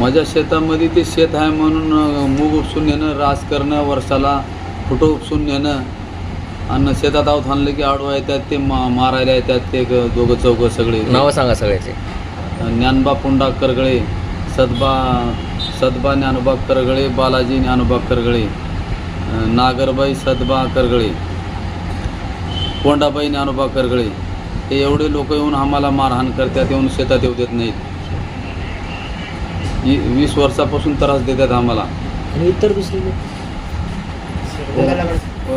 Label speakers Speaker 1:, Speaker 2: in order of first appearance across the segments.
Speaker 1: माझ्या शेतामध्ये ते शेत आहे म्हणून मूग उपसून नेणं रास करणं वर्षाला फुटो उपसून नेणं. आणि शेतात आहोत आणलं की आडवा येतात ते मा मारायला येतात ते दोघं चौघं सगळे.
Speaker 2: नावं सांगा सगळ्याचे.
Speaker 1: ज्ञानबा पुंडा करगळे सदबा सदबा ज्ञानोबा करगळे बालाजी ज्ञानोबा करगळे नागरबाई सदबा करगळे कोंडाबाई ज्ञानोबा करगळे. हे एवढे लोक येऊन आम्हाला मारहाण करतात येऊन शेतात येऊ देत नाहीत. वी- वीस वर्षापासून त्रास देतात आम्हाला.
Speaker 3: आणि इतर दुसरी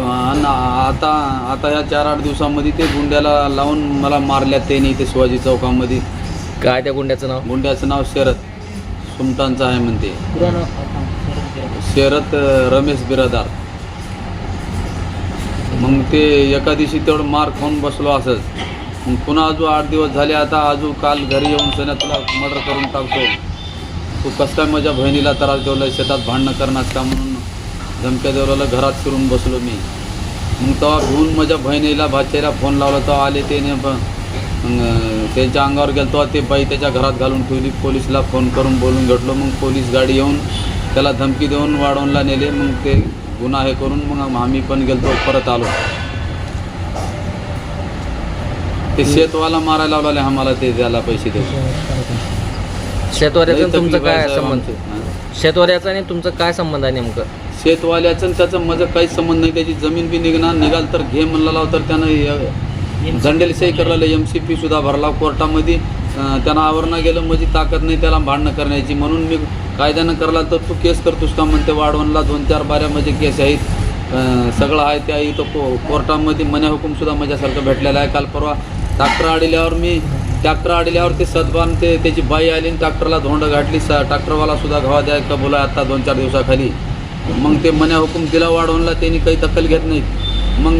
Speaker 1: आणि आता आता ह्या चार आठ दिवसामध्ये ते गुंड्याला लावून मला मारल्यात त्यांनी ते शिवाजी चौकामध्ये.
Speaker 2: काय त्या गुंड्याचं नाव?
Speaker 1: गुंड्याचं नाव शरद. सुमटांचं आहे म्हणते. शरद रमेश बिरादार. मग ते एका दिवशी तेवढं मार खाऊन बसलो असंच. मग पुन्हा अजून आठ दिवस झाले आता अजून काल घरी येऊन सण्या तुला मर्डर करून टाकतो. तू कसं काय माझ्या बहिणीला त्रास देवला शेतात भांडणं करणार का म्हणून धमक्या देवला घरात फिरून बसलो मी. मग तेव्हा घेऊन माझ्या बहिणीला भाचेला फोन लावला तेव्हा आले ते त्यांच्या अंगावर गेलो तेव्हा ते बाई त्याच्या घरात घालून ठेवली पोलिसला फोन करून बोलून घेतलो. मग पोलीस गाडी येऊन त्याला धमकी देऊन वाढवणला नेले मग ते गुन्हा हे करून मग आम्ही पण गेलतो परत आलो. ते शेतवाला मारायला लावले आम्हाला ते द्यायला पैसे देऊ
Speaker 2: शेतवाऱ्याचा आणि तुमचं
Speaker 1: तकलीफ
Speaker 2: काय
Speaker 1: आहे
Speaker 2: संबंध. शेतवाऱ्याचा आणि तुमचं काय संबंध आहे नेमकं?
Speaker 1: शेतवाल्याचं आणि त्याचं माझं काहीच संबंध नाही त्याची जमीन बी निघणार निघाल तर घे म्हणला लाव तर त्यानं दंडेल सही करायला एम सी पी सुद्धा भरला कोर्टामध्ये. अं, त्यांना आवरणं गेलं म्हणजे ताकद नाही त्याला भांडणं करण्याची. म्हणून मी कायद्यानं करला तर तू केस करतोस का म्हणते वाढवणला दोन चार बाऱ्या म्हणजे केस आहेत. अं, सगळं आहे त्या इथं को कोर्टामध्ये मन्या हुकूम सुद्धा माझ्यासारखं भेटलेला आहे. काल परवा ट्रॅक्टर आडल्यावर मी ट्रॅक्टर आडल्यावर ते सदबान ते त्याची बाई आली आणि ट्रॅक्टरला धोंड घातली स ट्रॅक्टरवाला सुद्धा गव्हा द्या कबूल आहे आता दोन चार दिवसाखाली. मग ते मन्या हुकूम दिला वाढवणला त्यांनी काही दखल घेत नाहीत. मग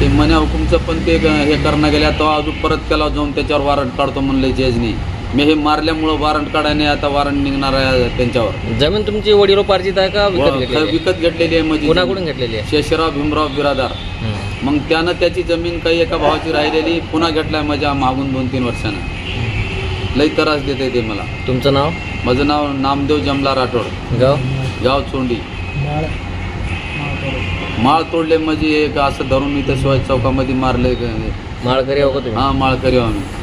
Speaker 1: ते मन्या हुकूमचं पण ते हे करणं गेल्या तेव्हा अजून परत केला जाऊन त्याच्यावर वॉरंट काढतो म्हणले जजनी मी हे मारल्यामुळं वॉरंट काढायने आता वॉरंट निघणार आहे त्यांच्यावर.
Speaker 2: जमीन तुमची वडिलोपार्जित आहे का विकत घेतलेली आहे?
Speaker 1: विकत घेतलेली आहे म्हणजे
Speaker 2: कुणाकडून घेतलेली आहे?
Speaker 1: शेषराव भीमराव बिरादार. मग त्यानं त्याची जमीन काही एका भावाची राहिलेली पुन्हा घेतलाय माझ्या मागून दोन तीन वर्षानं. लई त्रास देते ते मला.
Speaker 2: तुमचं नाव?
Speaker 1: माझं नाव नामदेव जमला राठोड.
Speaker 2: गाव?
Speaker 1: गाव चोंडी.
Speaker 3: माळ.
Speaker 1: तोडले म्हणजे एक असं धरून इथं शिवाजी चौकामध्ये मारले
Speaker 2: माळकरी आहो का तुम्ही?
Speaker 1: हा माळकरी आम्ही.